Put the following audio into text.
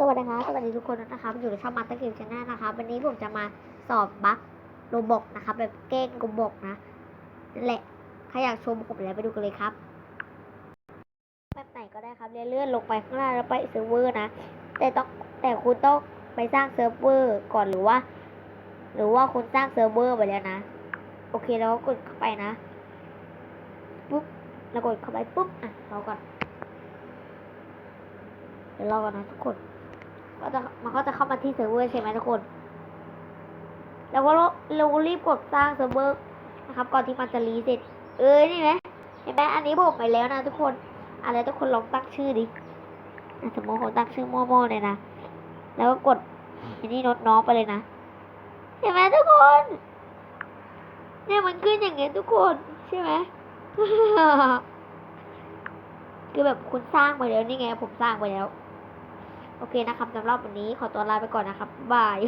สวัสดีค่ะสวัสดีทุกคนนะคะมาอยู่ในช่องมาสเตอร์คิวชาแนลนะคะวันนี้ผมจะมาสอบบัคโรบอกนะคะแบบเก้งโรบอกนะนั่นแหละใครอยากชมผมแล้วไปดูกันเลยครับแบบไหนก็ได้ครับ เลื่อนลงไปข้างล่างแล้วไปเซิร์ฟเวอร์นะ แต่ต้องแต่คุณต้องไปสร้างเซิร์ฟเวอร์ก่อนหรือว่า หรือว่าคุณสร้างเซิร์ฟเวอร์ไปแล้วนะ โอเคแล้วก็กดเข้าไปนะ ปุ๊บ แล้วกดเข้าไปปุ๊บ อะรอก่อนเดี๋ยวรอก่อนนะทุกคน ก็จะมันก็จะเข้ามาที่เซิร์ฟเวอร์ใช่ไหมทุกคน แล้วก็เรารีบกดสร้างเซิร์ฟเวอร์นะครับ ก่อนที่มันจะรีเซ็ตเอ้ยนี่ไหมเห็นไหมอันนี้ผมไปแล้วนะทุกคนอะไรทุกคนลองตั้งชื่อดิอะสมมติผมตั้งชื่อมั่วๆเลยนะ แล้วก็กดอันนี้โน้ตน้องไปเลยนะ เห็นไหมทุกคน เนี่ยมันขึ้นอย่างเงี้ยทุกคนใช่ไหมคือแบบคุณสร้างไปแล้วนี่ไงผมสร้างไปแล้ว โอเคนะครับสำหรับวันนี้ขอตัวลาไปก่อนนะครับบาย